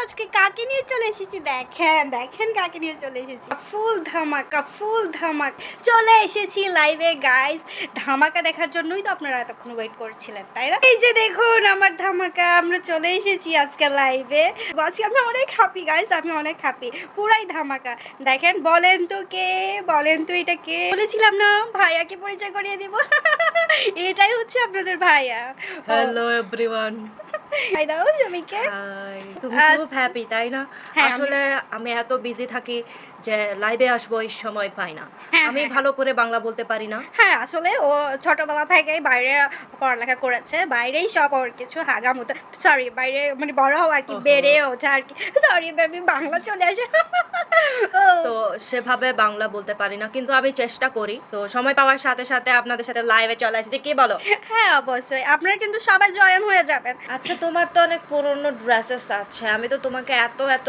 আজকে কাকে নিয়ে চলে এসেছি? দেখেন দেখেন কাকে নিয়ে চলে এসেছি। ফুল ধামাকা ফুল ধামাক। চলে এসেছি লাইভে গাইস ধামাকা দেখার জন্যই তো আপনারা এতক্ষণ ওয়েট করছিলেন তাই না? এই যে দেখুন আমার ধামাকা আমরা চলে এসেছি আজকে লাইভে আজকে আমি অনেক হ্যাপি গাইস আমি অনেক হ্যাপি পুরাই ধামাকা। দেখেন বলেন তো কে বলেন তো এটা কে? বলেছিলাম না ভাইয়াকে পরিচয় করিয়ে দিব। এটাই হচ্ছে আপনাদের ভাইয়া। হ্যালো এভরিওয়ান হাই দাও সবাইকে আজ- খুব হ্যাপি তাই না? হ্যাঁ, আসলে আমি এত বিজি থাকি যে লাইভে আসব এই সময় পাই না। হ্যাঁ, আমি হ্যাঁ। ভালো করে বাংলা বলতে পারি না। হ্যাঁ আসলে ও ছোটবেলা থেকেই বাইরে পড়ালেখা করেছে বাইরেই সব ওর কিছু হাগামতো সরি বাইরে মানে বড় হওয়া আর কি বেড়ে ওঠা আর কি। সরি বেবি বাংলা চলে আসে। তো সেভাবে বাংলা বলতে পারি না কিন্তু আমি চেষ্টা করি। তো সময় পাওয়ার সাথে সাথে আপনাদের সাথে লাইভে চলে আসছে কি বলো? হ্যাঁ অবশ্যই। আপনারা কিন্তু সবাই জয়েন হয়ে যাবেন। আচ্ছা তোমার তো অনেক পুরনো ড্রেসেস আছে। আমি তো তোমাকে এত এত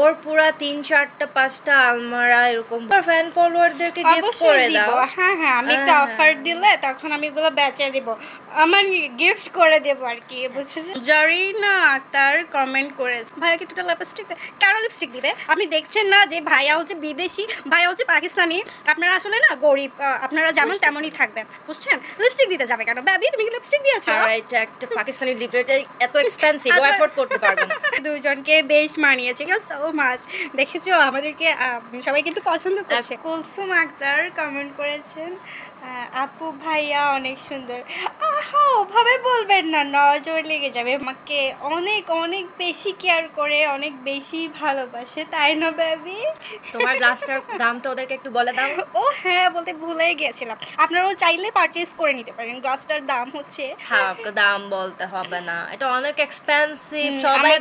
ওর পুরা তিন চারটা পাঁচটা আলমারা এরকম। ফ্যান ফলোয়ারদেরকে গিফট করে দাও। হ্যাঁ হ্যাঁ আমি একটা হ্যাঁ, অফার দিলে তখন আমি এগুলো বেচে দিব। আমার গিফট করে দেবো আর কি বুঝেছেন জারিনা আক্তার কমেন্ট করেছে। ভাইয়া কি দুটো লিপস্টিক কেন লিপস্টিক দিবে? আপনি দেখছেন না যে ভাইয়া হচ্ছে বিদেশি ভাইয়া হচ্ছে পাকিস্তানি। আপনারা আসলে না গরিব আপনারা যেমন তেমনই থাকবেন বুঝছেন? লিপস্টিক দিতে যাবে কেন? বেবি তুমি কি লিপস্টিক দিয়েছ? আর এটা একটা পাকিস্তানি লিটারেটা এত এক্সপেন্সিভ ও আচ্ছা। এফোর্ড করতে পারবে না। দুজনকে বেশ মানিয়েছে কেউ সো মাছ দেখেছ? আমাদেরকে সবাই কিন্তু পছন্দ করছে। কুলসুম আক্তার কমেন্ট করেছেন। আপু ভাইয়া অনেক সুন্দর। আহা ওভাবে বলবেন না নজর লেগে যাবে। আমাকে অনেক অনেক বেশি কেয়ার করে অনেক বেশি ভালোবাসে তাই না বেবি তোমার গ্লাসটার দামটা ওদেরকে একটু বলে দাও। ও হ্যাঁ বলতে ভুলে গিয়েছিলাম আপনারাও চাইলে পারচেজ করে নিতে পারেন। গ্লাসটার দাম হচ্ছে থাক দাম বলতে হবে না। এটা অনেক এক্সপেন্সিভ সবাই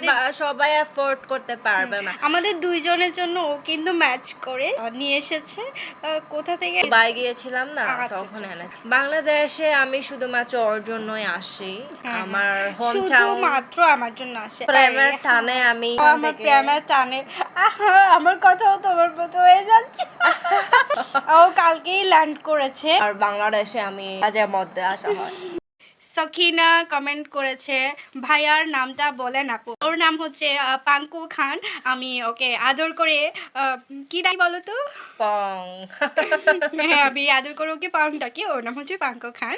সবাই এফোর্ড করতে পারবে না। আমাদের দুইজনের জন্য ও কিন্তু ম্যাচ করে। নিয়ে এসেছে। কোথা থেকে? বাই গিয়েছিলাম না? আচ্ছা, তখন আচ্ছা, এনে বাংলাদেশে আমি শুধুমাত্র ওর জন্যই আসি। হ্যাঁ, আমার হোম টাউন মাত্র আমার জন্য আসে। প্রেমের টানে আমি আমার প্রেমের টানে। আমার কথাও তোমার মতো হয়ে যাচ্ছে। ও কালকেই ল্যান্ড করেছে। আর বাংলাদেশে আমি মাঝে মধ্যে আসা হয়। সখিনা কমেন্ট করেছে ভাইয়ার নামটা বলেন আপু। ওর নাম হচ্ছে পাঙ্কু খান। আমি ওকে আদর করে কি ডাকি বলো তো পং। হ্যাঁ আমি আদর করে ওকে পাং ডাকি। ওর নাম হচ্ছে পাঙ্কু খান।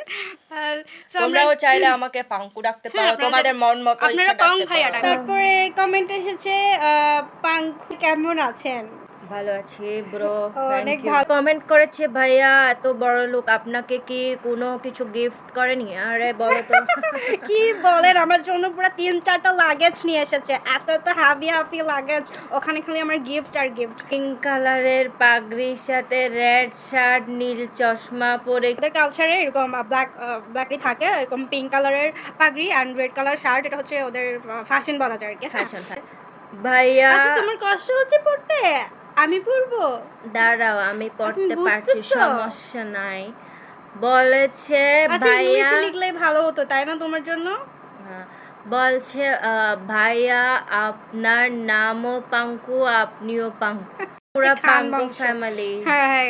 তোমরাও চাইলে আমাকে পাঙ্কু ডাকতে হ্যাঁ, পারো। তোমাদের মন মতো আপনারা ইচ্ছা পাং ভাইয়া পারো। তারপরে কমেন্ট এসেছে আহ, পাঙ্কু কেমন আছেন? ভালো আছি ব্রো অনেক ভালো। কমেন্ট করেছে ভাইয়া এত বড় লোক আপনাকে কি কোনো কিছু গিফট করেনি? আরে বলো তো। কি বলেন? আমার জন্য পুরো তিন চারটা লাগেজ নিয়ে এসেছে। এত এত হাবি হাবি লাগেজ ওখানে খালি আমার গিফট আর গিফট পিঙ্ক কালারের পাগড়ির সাথে রেড শার্ট নীল চশমা পরে ওদের কালচারে এরকম ব্ল্যাক ব্ল্যাকই থাকে। এরকম পিঙ্ক কালারের পাগড়ি অ্যান্ড রেড কালার শার্ট এটা হচ্ছে ওদের ফ্যাশন বলা যায় আর কি। ফ্যাশন ভাইয়া আচ্ছা তোমার কষ্ট হচ্ছে পড়তে? আমি পড়ব? দাঁড়াও আমি পড়তে পারছি সমস্যা নাই। বলেছে আচ্ছা ভাইয়া লিখলে ভালো হতো তাই না তোমার জন্য? হ্যাঁ, বলছে ভাইয়া আপনার নামও পাঙ্কু আপনিও পাঙ্কু। পুরা আচ্ছা, পাঙ্কু ফ্যামিলি হ্যাঁ হ্যাঁ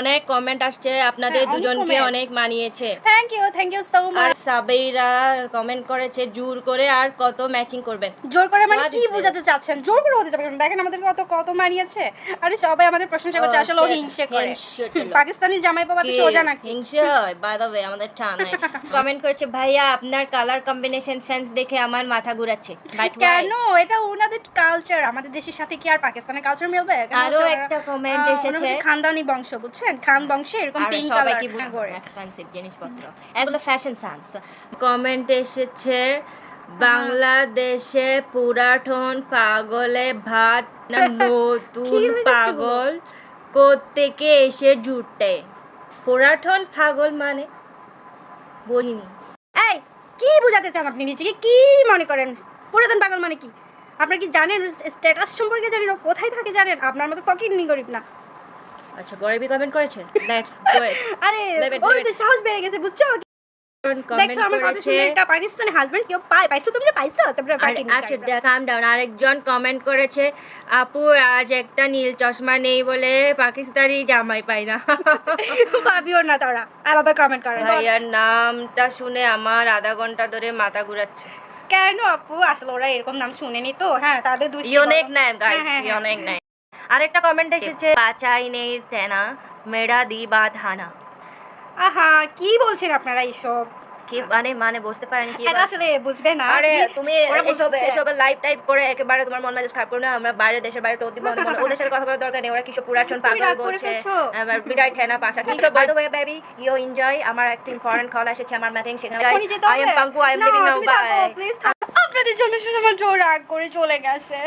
অনেক কমেন্ট আসছে আপনাদের হ্যাঁ, দুজনকে অনেক মানিয়েছে। Thank you thank you so R much সাবেইরা কমেন্ট করেছে জোর করে আর কত ম্যাচিং করবেন। জোর করে মানে কি বোঝাতে চাচ্ছেন? জোর করে হতে যাবে দেখেন আমাদের কত কত মানিয়েছে। আরে সবাই আমাদের প্রশংসা করছে Oh, আসলে ও হিংসে করে। পাকিস্তানি জামাই বাবা তো সোজা নাকি? হিংসে হয়? বাই দ্য ওয়ে আমাদের টান নাই কমেন্ট করেছে ভাইয়া আপনার কালার কম্বিনেশন সেন্স দেখে আমার মাথা ঘুরাচ্ছে। কেন? এটা ওনাদের কালচার আমাদের দেশের সাথে কি আর পাকিস্তানের কালচার মিলবে? আরও একটা আহ, এসেছে। খানদানি বংশ বুঝছেন? খান বংশে এরকম পিঙ্ক কালার করে। এক্সপেন্সিভ জিনিসপত্র। এগুলো ফ্যাশন সেন্স কমেন্ট এসেছে বাংলাদেশে পুরাঠন পাগলে ভাত না নতুন পাগল? কোত্থেকে এসে জুটে? পুরাঠন পাগল মানে? বলিনি। এই কি বোঝাতে চান আপনি নিজেকে? কি মনে করেন? পুরাতন পাগল মানে কি? আপনার কি জানেন স্ট্যাটাস সম্পর্কে জানেন? কোথায় থাকে জানেন? আপনার মতো ফকির নি গরিব না। আচ্ছা গরিবি কমেন্ট করেছে? লেটস গো আরে ওর তো সাহস বেড়ে গেছে বুঝছ? দেখছ আমার কথা শুনে একটা পাকিস্তানি হাজবেন্ড কেউ পায় পাইছো তোমরা? পাইছো? তোমরা আচ্ছা কাম ডাউন আরেকজন কমেন্ট করেছে আপু আজ একটা নীল চশমা নেই বলে পাকিস্তানি জামাই পাই না। ভাবিও না তারা। কমেন্ট করে ভাইয়ার নামটা শুনে আমার আধা ঘণ্টা ধরে মাথা ঘুরাচ্ছে। কেন আপু? আসলে ওরা এরকম নাম শুনেনি তো। হ্যাঁ তাদের দুষ্টি ইউনিক বলো। নেম গাইস হ্যাঁ, হ্যাঁ। ইউনিক নেম আরেকটা কমেন্ট এসেছে বাঁচাই নেই তেনা মেরা দি বা ধানা আহা কি বলছেন আপনারা এইসব? কি মানে মানে বুঝতে পারেন কি এটা আসলে বুঝবে না। আরে তুমি- এসব বুঝছে। এসব লাইভ টাইপ করে একেবারে তোমার মন মেজাজ খারাপ করো না। আমরা বাইরে দেশের বাইরে টোদি বন্ধ মনে ওদের সাথে কথা বলার দরকার নেই। ওরা কিসব পুরাচন পাগল বলছে? বিদায় ঠেনা পাশা। By the way baby you enjoy আমার একটা ইম্পর্টেন্ট কল এসেছে আমার মিটিং সেখানে I am Panku I am living now bye আপনাদের জন্য ও রাগ করে চলে গেছে।